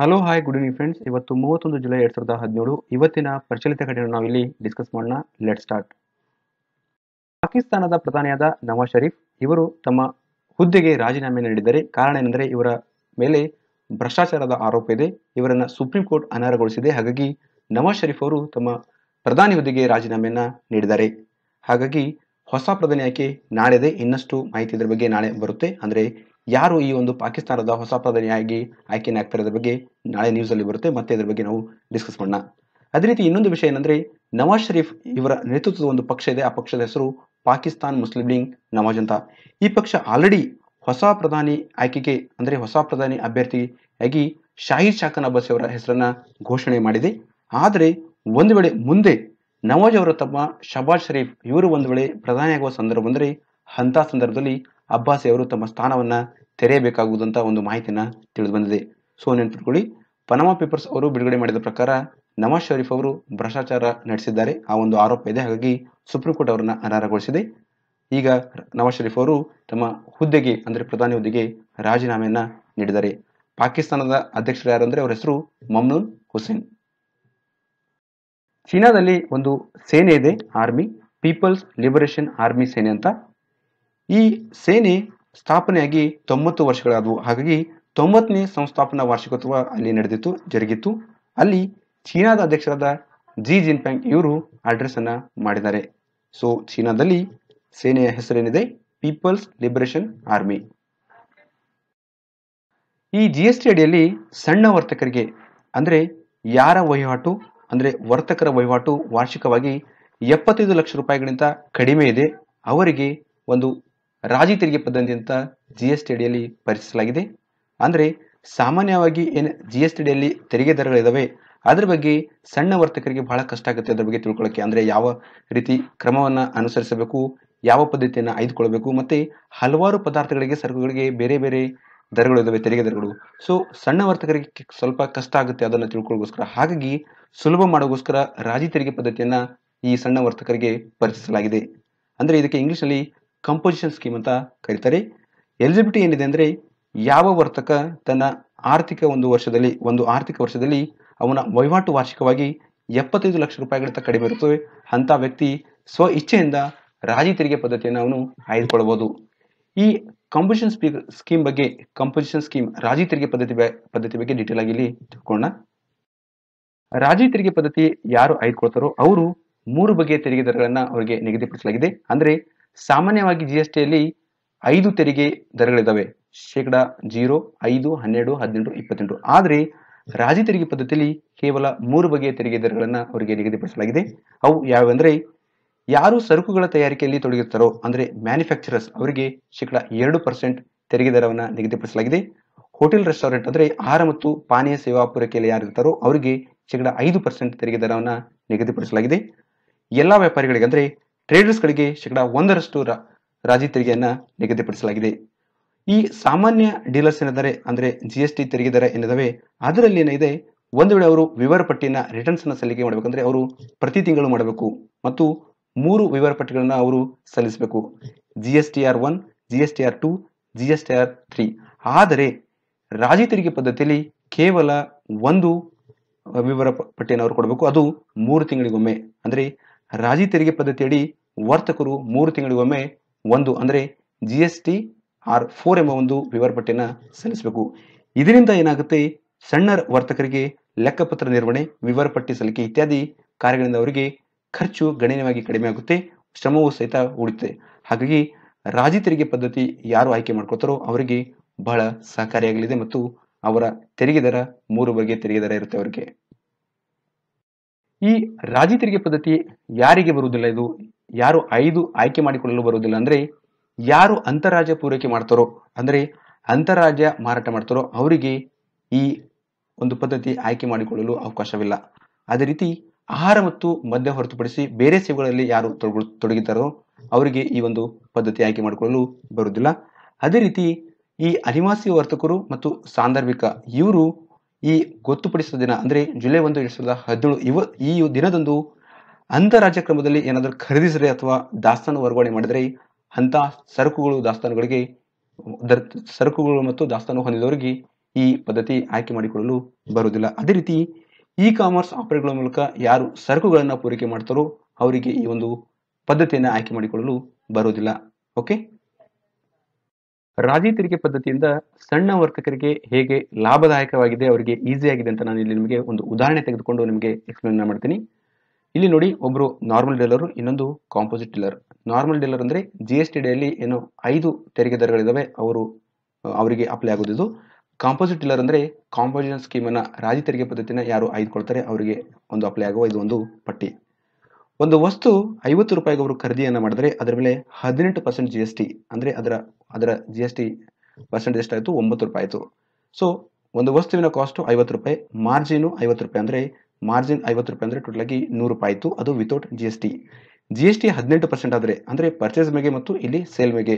Hello hi good evening friends ಇವತ್ತು ಮೂವತ್ತೊಂದು July ಎರಡ್ ಸಾವಿರದ ಹದಿನೇಳು. ಇವತ್ತಿನ ಪ್ರಚಲಿತ ಘಟನೆಯನ್ನು ನಾವು ಇಲ್ಲಿ ಡಿಸ್ಕಸ್ ಮಾಡೋಣ. ಲೆಟ್ ಸ್ಟಾರ್ಟ್ ಪಾಕಿಸ್ತಾನದ ಪ್ರಧಾನಿಯಾದ ನವಾಜ್ ಷರೀಫ್ ಇವರು ತಮ್ಮ ಹುದ್ದೆಗೆ ರಾಜೀನಾಮೆ ನೀಡಿದ್ದಾರೆ. ಕಾರಣ ಏನೆಂದರೆ ಇವರ ಮೇಲೆ ಭ್ರಷ್ಟಾಚಾರದ ಆರೋಪ ಇದೆ. ಇವರನ್ನು ಸುಪ್ರೀಂ ಕೋರ್ಟ್ ಅನರ್ಹಗೊಳಿಸಿದೆ. ಹಾಗಾಗಿ ನವಾಜ್ ಶರೀಫ್ ಅವರು ತಮ್ಮ ಪ್ರಧಾನಿ ಹುದ್ದೆಗೆ ರಾಜೀನಾಮೆಯನ್ನು ನೀಡಿದ್ದಾರೆ. ಹಾಗಾಗಿ ಹೊಸ ಪ್ರಧಾನಿ ಆಯ್ಕೆ ನಾಳೆದೆ ಇನ್ನಷ್ಟು ಮಾಹಿತಿ ಇದರ ಬಗ್ಗೆ ನಾಳೆ ಬರುತ್ತೆ. ಅಂದ್ರೆ ಯಾರು ಈ ಒಂದು ಪಾಕಿಸ್ತಾನದ ಹೊಸ ಪ್ರಧಾನಿಯಾಗಿ ಆಯ್ಕೆಯನ್ನು ಆಗ್ತಾ ಬಗ್ಗೆ ನಾಳೆ ನ್ಯೂಸ್ ಅಲ್ಲಿ ಬರುತ್ತೆ. ಮತ್ತೆ ಇದ್ರ ಬಗ್ಗೆ ನಾವು ಡಿಸ್ಕಸ್ ಮಾಡೋಣ. ಅದೇ ರೀತಿ ಇನ್ನೊಂದು ವಿಷಯ ಏನಂದ್ರೆ, ನವಾಜ್ ಶರೀಫ್ ಇವರ ನೇತೃತ್ವದ ಒಂದು ಪಕ್ಷ ಇದೆ. ಆ ಪಕ್ಷದ ಹೆಸರು ಪಾಕಿಸ್ತಾನ್ ಮುಸ್ಲಿಂ ಲೀಗ್ ನವಾಜ್ ಅಂತ. ಈ ಪಕ್ಷ ಆಲ್ರೆಡಿ ಹೊಸ ಪ್ರಧಾನಿ ಆಯ್ಕೆಗೆ, ಅಂದ್ರೆ ಹೊಸ ಪ್ರಧಾನಿ ಅಭ್ಯರ್ಥಿಯಾಗಿ ಶಾಹಿದ್ ಶಾಖನ್ ಅಬ್ಬಾಸಿ ಅವರ ಹೆಸರನ್ನ ಘೋಷಣೆ ಮಾಡಿದೆ. ಆದರೆ ಒಂದು ವೇಳೆ ಮುಂದೆ ನವಾಜ್ ಅವರ ತಮ್ಮ ಶಬಾಜ್ ಶರೀಫ್ ಇವರು ಒಂದು ವೇಳೆ ಪ್ರಧಾನಿಯಾಗುವ ಸಂದರ್ಭ ಅಂದರೆ ಅಂತ ಸಂದರ್ಭದಲ್ಲಿ ಅಬ್ಬಾಸಿ ಅವರು ತಮ್ಮ ಸ್ಥಾನವನ್ನ ತೆರೆಯಬೇಕಾಗುವುದಂತ ಒಂದು ಮಾಹಿತಿಯನ್ನ ತಿಳಿದು ಬಂದಿದೆ ಸೊ ನೆನ್ಪಿಟ್ಕೊಳ್ಳಿ ಪನಮಾ ಪೇಪರ್ಸ್ ಅವರು ಬಿಡುಗಡೆ ಮಾಡಿದ ಪ್ರಕಾರ ನವಾಜ್ ಶರೀಫ್ ಅವರು ಭ್ರಷ್ಟಾಚಾರ ನಡೆಸಿದ್ದಾರೆ. ಆ ಒಂದು ಆರೋಪ ಇದೆ. ಹಾಗಾಗಿ ಸುಪ್ರೀಂ ಕೋರ್ಟ್ ಅವರನ್ನ ಅನರ್ಹಗೊಳಿಸಿದೆ. ಈಗ ನವಾಜ್ ಶರೀಫ್ ಅವರು ತಮ್ಮ ಹುದ್ದೆಗೆ, ಅಂದ್ರೆ ಪ್ರಧಾನಿ ಹುದ್ದೆಗೆ ರಾಜೀನಾಮೆಯನ್ನ ನೀಡಿದ್ದಾರೆ. ಪಾಕಿಸ್ತಾನದ ಅಧ್ಯಕ್ಷರು ಯಾರು ಅಂದರೆ ಅವರ ಹೆಸರು ಮಮ್ನೂನ್ ಹುಸೇನ್. ಚೀನಾದಲ್ಲಿ ಒಂದು ಸೇನೆ ಇದೆ ಆರ್ಮಿ ಪೀಪಲ್ಸ್ ಲಿಬರೇಷನ್ ಆರ್ಮಿ ಸೇನೆ ಅಂತ. ಈ ಸೇನೆ ಸ್ಥಾಪನೆಯಾಗಿ ತೊಂಬತ್ತು ವರ್ಷಗಳಾದವು. ಹಾಗಾಗಿ ತೊಂಬತ್ತನೇ ಸಂಸ್ಥಾಪನಾ ವಾರ್ಷಿಕೋತ್ಸವ ಅಲ್ಲಿ ನಡೆದಿತ್ತು, ಜರುಗಿತ್ತು. ಅಲ್ಲಿ ಚೀನಾದ ಅಧ್ಯಕ್ಷರಾದ ಜಿ ಜಿನ್ಪ್ಯಾಂಗ್ ಇವರು ಅಡ್ರೆಸ್ ಅನ್ನ ಮಾಡಿದ್ದಾರೆ. ಸೊ ಚೀನಾದಲ್ಲಿ ಸೇನೆಯ ಹೆಸರೇನಿದೆ? ಪೀಪಲ್ಸ್ ಲಿಬರೇಷನ್ ಆರ್ಮಿ ಈ ಜಿ ಎಸ್ ಟಿ ಅಡಿಯಲ್ಲಿ ಸಣ್ಣ ವರ್ತಕರಿಗೆ, ಅಂದ್ರೆ ಯಾರ ವಹಿವಾಟು, ಅಂದ್ರೆ ವರ್ತಕರ ವಹಿವಾಟು ವಾರ್ಷಿಕವಾಗಿ ಎಪ್ಪತ್ತೈದು ಲಕ್ಷ ರೂಪಾಯಿಗಳಿಂದ ಕಡಿಮೆ ಇದೆ. ಅವರಿಗೆ ಒಂದು ರಾಜಿ ತೆರಿಗೆ ಪದ್ಧತಿ ಅಂತ ಜಿ ಎಸ್ ಟಿ ಅಡಿಯಲ್ಲಿ ಪರಿಚಯಿಸಲಾಗಿದೆ. ಅಂದರೆ ಸಾಮಾನ್ಯವಾಗಿ ಏನು ಜಿ ಎಸ್ ಟಿ ಅಡಿಯಲ್ಲಿ ತೆರಿಗೆ ದರಗಳಿದ್ದಾವೆ ಅದ್ರ ಬಗ್ಗೆ ಸಣ್ಣ ವರ್ತಕರಿಗೆ ಬಹಳ ಕಷ್ಟ ಆಗುತ್ತೆ ಅದ್ರ ಬಗ್ಗೆ ತಿಳ್ಕೊಳ್ಳೋಕೆ ಅಂದರೆ ಯಾವ ರೀತಿ ಕ್ರಮವನ್ನು ಅನುಸರಿಸಬೇಕು, ಯಾವ ಪದ್ಧತಿಯನ್ನು ಆಯ್ದುಕೊಳ್ಬೇಕು, ಮತ್ತು ಹಲವಾರು ಪದಾರ್ಥಗಳಿಗೆ, ಸರಕುಗಳಿಗೆ ಬೇರೆ ಬೇರೆ ದರಗಳು ಇದ್ದಾವೆ ತೆರಿಗೆ ದರಗಳು. ಸೊ ಸಣ್ಣ ವರ್ತಕರಿಗೆ ಸ್ವಲ್ಪ ಕಷ್ಟ ಆಗುತ್ತೆ ಅದನ್ನು ತಿಳ್ಕೊಳ್ಳೋಗೋಸ್ಕರ ಹಾಗಾಗಿ ಸುಲಭ ಮಾಡೋಗೋಸ್ಕರ ರಾಜಿ ತೆರಿಗೆ ಪದ್ಧತಿಯನ್ನು ಈ ಸಣ್ಣ ವರ್ತಕರಿಗೆ ಪರಿಚಯಿಸಲಾಗಿದೆ. ಅಂದರೆ ಇದಕ್ಕೆ ಇಂಗ್ಲಿಷ್ ಅಲ್ಲಿ ಕಂಪೋಸಿಷನ್ ಸ್ಕೀಮ್ ಅಂತ ಕರೀತಾರೆ. ಎಲಿಜಿಬಿಲಿಟಿ ಏನಿದೆ ಅಂದರೆ ಯಾವ ವರ್ತಕ ತನ್ನ ಆರ್ಥಿಕ ಒಂದು ವರ್ಷದಲ್ಲಿ, ಒಂದು ಆರ್ಥಿಕ ವರ್ಷದಲ್ಲಿ ಅವನ ವಹಿವಾಟು ವಾರ್ಷಿಕವಾಗಿ ಎಪ್ಪತ್ತೈದು ಲಕ್ಷ ರೂಪಾಯಿಗಳಿಂದ ಕಡಿಮೆ ಇರುತ್ತವೆ. ಅಂತ ವ್ಯಕ್ತಿ ಸ್ವ ಇಚ್ಛೆಯಿಂದ ರಾಜಿ ತೆರಿಗೆ ಪದ್ಧತಿಯನ್ನು ಅವನು ಆಯ್ದುಕೊಳ್ಳಬಹುದು ಈ ಕಂಪೋಸಿಷನ್ ಸ್ಕೀಮ್ ಬಗ್ಗೆ ಕಂಪೋಸಿಷನ್ ಸ್ಕೀಮ್ ರಾಜಿ ತೆರಿಗೆ ಪದ್ಧತಿ ಪದ್ಧತಿ ಬಗ್ಗೆ ಡೀಟೇಲ್ ಆಗಿ ಇಲ್ಲಿ ತಿಳ್ಕೊಳ್ಳೋಣ. ರಾಜಿ ತೆರಿಗೆ ಪದ್ಧತಿ ಯಾರು ಆಯ್ದುಕೊಳ್ತಾರೋ ಅವರು ಮೂರು ಬಗೆಯ ತೆರಿಗೆ ದರಗಳನ್ನು ಅವರಿಗೆ ನಿಗದಿಪಡಿಸಲಾಗಿದೆ. ಅಂದ್ರೆ ಸಾಮಾನ್ಯವಾಗಿ ಜಿ ಎಸ್ ಟಿಯಲ್ಲಿ ಐದು ತೆರಿಗೆ ದರಗಳಿದ್ದಾವೆ ಶೇಕಡ ಜೀರೋ, ಐದು, ಹನ್ನೆರಡು, ಹದಿನೆಂಟು, ಇಪ್ಪತ್ತೆಂಟು. ಆದರೆ ರಾಜಿ ತೆರಿಗೆ ಪದ್ಧತಿಯಲ್ಲಿ ಕೇವಲ ಮೂರು ಬಗೆಯ ತೆರಿಗೆ ದರಗಳನ್ನು ಅವರಿಗೆ ನಿಗದಿಪಡಿಸಲಾಗಿದೆ. ಅವು ಯಾವೆಂದರೆ ಯಾರು ಸರಕುಗಳ ತಯಾರಿಕೆಯಲ್ಲಿ ತೊಡಗಿರ್ತಾರೋ, ಅಂದರೆ ಮ್ಯಾನುಫ್ಯಾಕ್ಚರರ್ಸ್ ಅವರಿಗೆ ಶೇಕಡ ಎರಡು ಪರ್ಸೆಂಟ್ ತೆರಿಗೆ ದರವನ್ನು ನಿಗದಿಪಡಿಸಲಾಗಿದೆ. ಹೋಟೆಲ್ ರೆಸ್ಟೋರೆಂಟ್ ಅಂದರೆ ಆಹಾರ ಮತ್ತು ಪಾನೀಯ ಸೇವಾ ಪೂರೈಕೆಯಲ್ಲಿ ಯಾರಿರ್ತಾರೋ ಅವರಿಗೆ ಶೇಕಡ ಐದು ಪರ್ಸೆಂಟ್ ತೆರಿಗೆ ದರವನ್ನು ನಿಗದಿಪಡಿಸಲಾಗಿದೆ. ಎಲ್ಲ ವ್ಯಾಪಾರಿಗಳಿಗೆ ಅಂದ್ರೆ ಟ್ರೇಡರ್ಸ್ಗಳಿಗೆ ಶೇಕಡ ಒಂದರಷ್ಟು ರಾಜಿ ತೆರಿಗೆಯನ್ನು ನಿಗದಿಪಡಿಸಲಾಗಿದೆ. ಈ ಸಾಮಾನ್ಯ ಡೀಲರ್ಸ್ ಏನಿದ್ದಾರೆ ಅಂದ್ರೆ ಜಿ ಎಸ್ ಟಿ ತೆರಿಗೆ ದರ ಏನಿದಾವೆ, ಅದರಲ್ಲಿ ಏನಿದೆ, ಒಂದು ವೇಳೆ ಅವರು ವಿವರ ಪಟ್ಟಿನ ರಿಟರ್ನ್ಸ್ ಅನ್ನ ಸಲ್ಲಿಕೆ ಮಾಡಬೇಕಂದ್ರೆ ಅವರು ಪ್ರತಿ ತಿಂಗಳು ಮಾಡಬೇಕು ಮತ್ತು ಮೂರು ವಿವರ ಪಟ್ಟಿಗಳನ್ನು ಅವರು ಸಲ್ಲಿಸಬೇಕು. G S T R one G S T R two G S T R three ಆದರೆ ರಾಜಿ ತೆರಿಗೆ ಪದ್ಧತಿಯಲ್ಲಿ ಕೇವಲ ಒಂದು ವಿವರ ಪಟ್ಟಿಯನ್ನು ಅವರು ಕೊಡಬೇಕು, ಅದು ಮೂರು ತಿಂಗಳಿಗೊಮ್ಮೆ. ಅಂದ್ರೆ ರಾಜಿ ತೆರಿಗೆ ಪದ್ಧತಿಯಡಿ ವರ್ತಕರು ಮೂರು ತಿಂಗಳಿಗೊಮ್ಮೆ ಒಂದು ಅಂದರೆ G S T R four ಎಂಬ ಒಂದು ವಿವರ ಪಟ್ಟಿಯನ್ನು ಸಲ್ಲಿಸಬೇಕು. ಇದರಿಂದ ಏನಾಗುತ್ತೆ? ಸಣ್ಣ ವರ್ತಕರಿಗೆ ಲೆಕ್ಕಪತ್ರ ನಿರ್ವಹಣೆ ವಿವರ ಪಟ್ಟಿ ಸಲ್ಲಿಕೆ ಇತ್ಯಾದಿ ಕಾರ್ಯಗಳಿಂದ ಅವರಿಗೆ ಖರ್ಚು ಗಣನೀಯವಾಗಿ ಕಡಿಮೆ ಆಗುತ್ತೆ, ಶ್ರಮವೂ ಸಹಿತ ಉಳಿಯುತ್ತೆ. ಹಾಗಾಗಿ ರಾಜಿ ತೆರಿಗೆ ಪದ್ಧತಿ ಯಾರು ಆಯ್ಕೆ ಮಾಡ್ಕೊತಾರೋ ಅವರಿಗೆ ಬಹಳ ಸಹಕಾರಿಯಾಗಲಿದೆ ಮತ್ತು ಅವರ ತೆರಿಗೆ ದರ ಮೂರು ಬಗೆಯ ತೆರಿಗೆ ದರ ಇರುತ್ತೆ ಅವರಿಗೆ. ಈ ರಾಜಿ ತೆರಿಗೆ ಪದ್ಧತಿ ಯಾರಿಗೆ ಬರುವುದಿಲ್ಲ? ಇದು ಯಾರು ಐದು ಆಯ್ಕೆ ಮಾಡಿಕೊಳ್ಳಲು ಬರುವುದಿಲ್ಲ ಅಂದ್ರೆ ಯಾರು ಅಂತರಾಜ್ಯ ಪೂರೈಕೆ ಮಾಡ್ತಾರೋ, ಅಂದ್ರೆ ಅಂತರಾಜ್ಯ ಮಾರಾಟ ಮಾಡ್ತಾರೋ, ಅವರಿಗೆ ಈ ಒಂದು ಪದ್ಧತಿ ಆಯ್ಕೆ ಮಾಡಿಕೊಳ್ಳಲು ಅವಕಾಶವಿಲ್ಲ. ಅದೇ ರೀತಿ ಆಹಾರ ಮತ್ತು ಮದ್ಯ ಹೊರತುಪಡಿಸಿ ಬೇರೆ ಸೇವೆಗಳಲ್ಲಿ ಯಾರು ತೊಡಗಿತಾರೋ ಅವರಿಗೆ ಈ ಒಂದು ಪದ್ಧತಿ ಆಯ್ಕೆ ಮಾಡಿಕೊಳ್ಳಲು ಬರುವುದಿಲ್ಲ. ಅದೇ ರೀತಿ ಈ ಅನಿವಾಸಿ ವರ್ತಕರು ಮತ್ತು ಸಾಂದರ್ಭಿಕ ಇವರು ಈ ಗೊತ್ತುಪಡಿಸಿದ ದಿನ, ಅಂದ್ರೆ ಜುಲೈ ಒಂದು ಎರಡ್ ಸಾವಿರದ ಹದಿನೇಳು, ಇವ, ಈ ದಿನದಂದು ಅಂತಾರಾಜ್ಯ ಕ್ರಮದಲ್ಲಿ ಏನಾದರೂ ಖರೀದಿಸಿದ್ರೆ ಅಥವಾ ದಾಸ್ತಾನು ವರ್ಗಾವಣೆ ಮಾಡಿದರೆ ಅಂತ ಸರಕುಗಳು ದಾಸ್ತಾನುಗಳಿಗೆ ಸರಕುಗಳು ಮತ್ತು ದಾಸ್ತಾನು ಹೊಂದಿದವರಿಗೆ ಈ ಪದ್ಧತಿ ಆಯ್ಕೆ ಮಾಡಿಕೊಳ್ಳಲು ಬರುವುದಿಲ್ಲ. ಅದೇ ರೀತಿ ಇ ಕಾಮರ್ಸ್ ಆಪರೇಟ್ಗಳ ಮೂಲಕ ಯಾರು ಸರಕುಗಳನ್ನು ಪೂರೈಕೆ ಮಾಡ್ತಾರೋ ಅವರಿಗೆ ಈ ಒಂದು ಪದ್ಧತಿಯನ್ನು ಆಯ್ಕೆ ಮಾಡಿಕೊಳ್ಳಲು ಬರುವುದಿಲ್ಲ. ಓಕೆ? ರಾಜಿ ತೆರಿಗೆ ಪದ್ಧತಿಯಿಂದ ಸಣ್ಣ ವರ್ತಕರಿಗೆ ಹೇಗೆ ಲಾಭದಾಯಕವಾಗಿದೆ, ಅವರಿಗೆ ಈಸಿ ಆಗಿದೆ ಅಂತ ನಾನು ಇಲ್ಲಿ ನಿಮಗೆ ಒಂದು ಉದಾಹರಣೆ ತೆಗೆದುಕೊಂಡು ನಿಮಗೆ ಎಕ್ಸ್ಪ್ಲೇನ್ ಮಾಡ್ತೀನಿ. ಇಲ್ಲಿ ನೋಡಿ, ಒಬ್ರು ನಾರ್ಮಲ್ ಡೀಲರು ಇನ್ನೊಂದು ಕಾಂಪೋಸಿಟ್ ಡೀಲರ್ ನಾರ್ಮಲ್ ಡೀಲರ್ ಅಂದ್ರೆ ಜಿ ಎಸ್ ಟಿ ಡಿಯಲ್ಲಿ ಏನು ಐದು ತೆರಿಗೆ ದರಗಳಿದಾವೆ, ಅವರು, ಅವರಿಗೆ ಅಪ್ಲೈ ಆಗೋದು ಕಾಂಪೋಸಿಟ್ ಡೀಲರ್ ಅಂದ್ರೆ ಕಾಂಪೋಸಿಷನ್ ಸ್ಕೀಮ್ ಅನ್ನ ರಾಜಿ ತೆರಿಗೆ ಪದ್ಧತಿನ ಯಾರು ಆಯ್ದುಕೊಳ್ತಾರೆ, ಅವರಿಗೆ ಒಂದು ಅಪ್ಲೈ ಆಗುವ ಇದು ಒಂದು ಪಟ್ಟಿ. ಒಂದು ವಸ್ತು ಐವತ್ತು ರೂಪಾಯಿಗೆ ಅವರು ಖರೀದಿಯನ್ನು ಮಾಡಿದ್ರೆ, ಅದರ ಮೇಲೆ ಹದಿನೆಂಟು ಪರ್ಸೆಂಟ್ ಜಿ ಎಸ್ ಟಿ ಅಂದ್ರೆ ಅದರ ಅದರ ಜಿ ಎಸ್ ಟಿ ಪರ್ಸೆಂಟ್ ಎಷ್ಟಾಯಿತು? ಒಂಬತ್ತು ರೂಪಾಯಿ ಆಯಿತು. ಸೊ ಒಂದು ವಸ್ತುವಿನ ಕಾಸ್ಟು ಐವತ್ತು ರೂಪಾಯಿ ಮಾರ್ಜಿನು ಐವತ್ತು ರೂಪಾಯಿ ಅಂದರೆ ಮಾರ್ಜಿನ್ ಐವತ್ತು ರೂಪಾಯಿ ಅಂದರೆ ಆಗಿ ನೂರು ರೂಪಾಯಿ ಆಯಿತು. ಅದು without G S T G S T ಹದಿನೆಂಟು ಪರ್ಸೆಂಟ್ ಆದರೆ, ಅಂದರೆ ಪರ್ಚೇಸ್ ಮೇಲೆ ಮತ್ತು ಇಲ್ಲಿ ಸೇಲ್ ಮೇಲೆ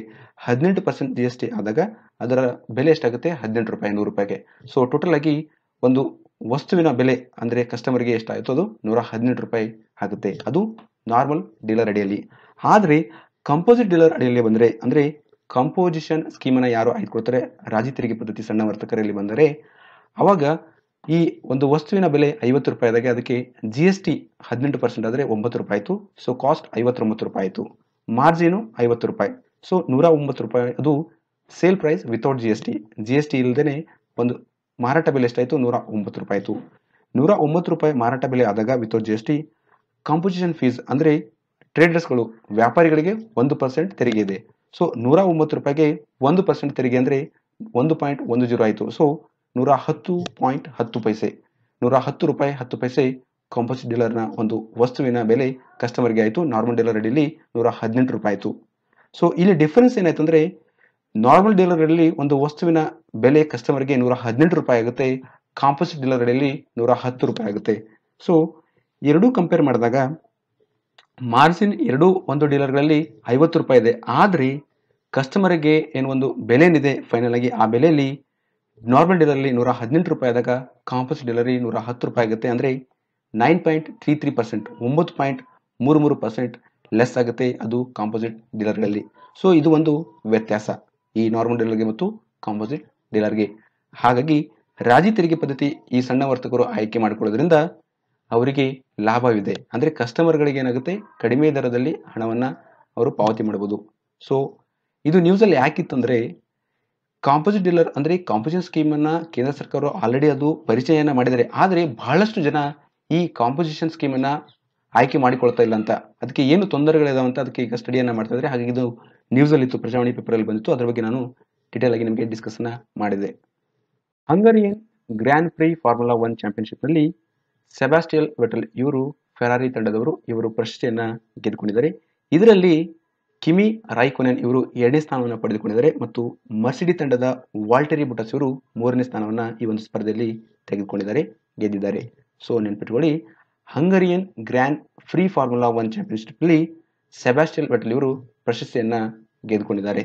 ಹದಿನೆಂಟು ಪರ್ಸೆಂಟ್ ಜಿ ಎಸ್ ಟಿ ಆದಾಗ ಅದರ ಬೆಲೆ ಎಷ್ಟಾಗುತ್ತೆ? ಹದಿನೆಂಟು ರೂಪಾಯಿ, ನೂರು ರೂಪಾಯಿಗೆ. ಸೊ ಟೋಟಲ್ ಆಗಿ ಒಂದು ವಸ್ತುವಿನ ಬೆಲೆ ಅಂದರೆ ಕಸ್ಟಮರ್ಗೆ ಎಷ್ಟಾಯಿತು? ಅದು ನೂರ ಹದಿನೆಂಟು ರೂಪಾಯಿ ಆಗುತ್ತೆ. ಅದು ನಾರ್ಮಲ್ ಡೀಲರ್ ಅಡಿಯಲ್ಲಿ. ಆದರೆ ಕಂಪೋಸಿಟ್ ಡೀಲರ್ ಅಡಿಯಲ್ಲಿ ಬಂದರೆ, ಅಂದ್ರೆ ಕಂಪೋಸಿಷನ್ ಸ್ಕೀಮನ್ನು ಯಾರು ಆಯ್ದುಕೊಳ್ತಾರೆ ರಾಜಿ ತೆರಿಗೆ ಪದ್ಧತಿ ಸಣ್ಣ ವರ್ತಕರಲ್ಲಿ ಬಂದರೆ, ಅವಾಗ ಈ ಒಂದು ವಸ್ತುವಿನ ಬೆಲೆ ಐವತ್ತು ರೂಪಾಯಿ ಆದಾಗ ಅದಕ್ಕೆ ಜಿ ಎಸ್ ಟಿ ಹದಿನೆಂಟು ಪರ್ಸೆಂಟ್ ಆದರೆ ಒಂಬತ್ತು ರೂಪಾಯಿ ಆಯಿತು. ಸೊ ಕಾಸ್ಟ್ ಐವತ್ತೊಂಬತ್ತು ರೂಪಾಯಿ ಆಯಿತು. ಮಾರ್ಜಿನು ಐವತ್ತು ರೂಪಾಯಿ. ಸೊ ನೂರ ಒಂಬತ್ತು ರೂಪಾಯಿ ಅದು sale price without G S T G S T ಇಲ್ಲದೇ ಒಂದು ಮಾರಾಟ ಬೆಲೆ ಎಷ್ಟಾಯಿತು? ನೂರ ಒಂಬತ್ತು ರೂಪಾಯಿ ಆಯಿತು. ನೂರ ಒಂಬತ್ತು ರೂಪಾಯಿ ಮಾರಾಟ ಬೆಲೆ ಆದಾಗ without G S T composition fees ಅಂದರೆ ಟ್ರೇಡರ್ಸ್ಗಳು ವ್ಯಾಪಾರಿಗಳಿಗೆ ಒಂದು ಪರ್ಸೆಂಟ್ ತೆರಿಗೆ ಇದೆ. ಸೊ ನೂರ ಒಂಬತ್ತು ರೂಪಾಯಿಗೆ ಒಂದು ಪರ್ಸೆಂಟ್ ತೆರಿಗೆ ಅಂದರೆ ಒಂದು ಪಾಯಿಂಟ್ ಒಂದು ಜೀರೋ ಆಯಿತು. ಸೊ ನೂರ ಹತ್ತು ಪಾಯಿಂಟ್ ಹತ್ತು ಪೈಸೆ. ನೂರ ಹತ್ತು ರೂಪಾಯಿ ಹತ್ತು ಪೈಸೆ ಕಾಂಪೋಸಿಟ್ ಡೀಲರ್ನ ಒಂದು ವಸ್ತುವಿನ ಬೆಲೆ ಕಸ್ಟಮರ್ಗೆ ಆಯಿತು. ನಾರ್ಮಲ್ ಡೀಲರ್ ಅಡಿಯಲ್ಲಿ ನೂರ ಹದಿನೆಂಟು ರೂಪಾಯಿ ಆಯಿತು. ಸೊ ಇಲ್ಲಿ ಡಿಫರೆನ್ಸ್ ಏನಾಯ್ತು ಅಂದರೆ ನಾರ್ಮಲ್ ಡೀಲರ್ ಅಡಿಯಲ್ಲಿ ಒಂದು ವಸ್ತುವಿನ ಬೆಲೆ ಕಸ್ಟಮರ್ಗೆ ನೂರ ಹದಿನೆಂಟು ರೂಪಾಯಿ ಆಗುತ್ತೆ. ಕಾಂಪೋಸಿಟ್ ಡೀಲರ್ ಅಡಿಯಲ್ಲಿ ನೂರ ಹತ್ತು ರೂಪಾಯಿ ಆಗುತ್ತೆ. ಸೊ ಎರಡೂ ಕಂಪೇರ್ ಮಾಡಿದಾಗ ಮಾರ್ಜಿನ್ ಎರಡೂ ಒಂದು ಡೀಲರ್ಗಳಲ್ಲಿ ಐವತ್ತು ರೂಪಾಯಿ ಇದೆ. ಆದರೆ ಕಸ್ಟಮರ್ಗೆ ಏನು ಒಂದು ಬೆಲೆ ಏನಿದೆ ಫೈನಲ್ ಆಗಿ, ಆ ಬೆಲೆಯಲ್ಲಿ ನಾರ್ಮಲ್ ಡೀಲರ್ಲಿ ನೂರ ಹದಿನೆಂಟು ರೂಪಾಯಿ ಆದಾಗ ಕಾಂಪೋಸಿಟ್ ಡೀಲರ್ ನೂರ ಹತ್ತು ರೂಪಾಯಿ ಆಗುತ್ತೆ. ಅಂದರೆ nine point three three percent ಒಂಬತ್ತು ಪಾಯಿಂಟ್ ಮೂರು ಮೂರು ಪರ್ಸೆಂಟ್ ಲೆಸ್ ಆಗುತ್ತೆ ಅದು ಕಾಂಪೋಸಿಟ್ ಡೀಲರ್ಗಳಲ್ಲಿ ಸೊ ಇದು ಒಂದು ವ್ಯತ್ಯಾಸ ಈ ನಾರ್ಮಲ್ ಡೀಲರ್ಗೆ ಮತ್ತು ಕಾಂಪೋಸಿಟ್ ಡೀಲರ್ಗೆ ಹಾಗಾಗಿ ರಾಜಿ ತೆರಿಗೆ ಪದ್ಧತಿ ಈ ಸಣ್ಣ ವರ್ತಕರು ಆಯ್ಕೆ ಮಾಡಿಕೊಳ್ಳೋದ್ರಿಂದ ಅವರಿಗೆ ಲಾಭವಿದೆ. ಅಂದರೆ ಕಸ್ಟಮರ್ಗಳಿಗೆ ಏನಾಗುತ್ತೆ? ಕಡಿಮೆ ದರದಲ್ಲಿ ಹಣವನ್ನು ಅವರು ಪಾವತಿ ಮಾಡಬಹುದು. ಸೊ ಇದು ನ್ಯೂಸಲ್ಲಿ ಯಾಕಿತ್ತಂದರೆ ಕಾಂಪೋಸಿಟ್ ಡೀಲರ್ ಅಂದರೆ ಕಾಂಪೋಸಿಷನ್ ಸ್ಕೀಮನ್ನು ಕೇಂದ್ರ ಸರ್ಕಾರ ಆಲ್ರೆಡಿ ಅದು ಪರಿಚಯನ ಮಾಡಿದ್ದಾರೆ. ಆದರೆ ಬಹಳಷ್ಟು ಜನ ಈ ಕಾಂಪೋಸಿಷನ್ ಸ್ಕೀಮನ್ನು ಆಯ್ಕೆ ಮಾಡಿಕೊಳ್ತಾ ಇಲ್ಲ ಅಂತ. ಅದಕ್ಕೆ ಏನು ತೊಂದರೆಗಳಿದಾವೆ ಅಂತ ಅದಕ್ಕೆ ಈಗ ಸ್ಟಡಿಯನ್ನು ಮಾಡ್ತಾ ಇದ್ದಾರೆ. ಹಾಗಾಗಿ ಇದು ನ್ಯೂಸಲ್ಲಿತ್ತು ಪ್ರಜಾವಾಣಿ ಪೇಪರಲ್ಲಿ ಬಂದಿತ್ತು. ಅದರ ಬಗ್ಗೆ ನಾನು ಡೀಟೇಲ್ ಆಗಿ ನಿಮಗೆ ಡಿಸ್ಕಸ್ನ ಮಾಡಿದೆ. Hungarian grand prix formula one ಚಾಂಪಿಯನ್ಶಿಪ್ನಲ್ಲಿ ಸೆಬಾಸ್ಟಿಯಲ್ ವೆಟಲ್ ಇವರು ಫೆರಾರಿ ತಂಡದವರು, ಇವರು ಪ್ರಶಸ್ತಿಯನ್ನ ಗೆದ್ದುಕೊಂಡಿದ್ದಾರೆ. ಇದರಲ್ಲಿ ಕಿಮಿ ರಾಯ್ಕೊನೆನ್ ಇವರು ಎರಡನೇ ಸ್ಥಾನವನ್ನು ಪಡೆದುಕೊಂಡಿದ್ದಾರೆ ಮತ್ತು ಮರ್ಸಿಡಿ ತಂಡದ ವಾಲ್ಟೆರಿ ಬುಟಸ್ ಇವರು ಮೂರನೇ ಸ್ಥಾನವನ್ನು ಈ ಒಂದು ಸ್ಪರ್ಧೆಯಲ್ಲಿ ತೆಗೆದುಕೊಂಡಿದ್ದಾರೆ, ಗೆದ್ದಿದ್ದಾರೆ. ಸೊ, ನೆನ್ಪಿಟ್ಕೊಳ್ಳಿ, Hungarian grand prix formula one ಚಾಂಪಿಯನ್ಶಿಪ್ನಲ್ಲಿ ಸೆಬಾಸ್ಟಿಯಲ್ ವೆಟಲ್ ಇವರು ಪ್ರಶಸ್ತಿಯನ್ನ ಗೆದ್ದುಕೊಂಡಿದ್ದಾರೆ.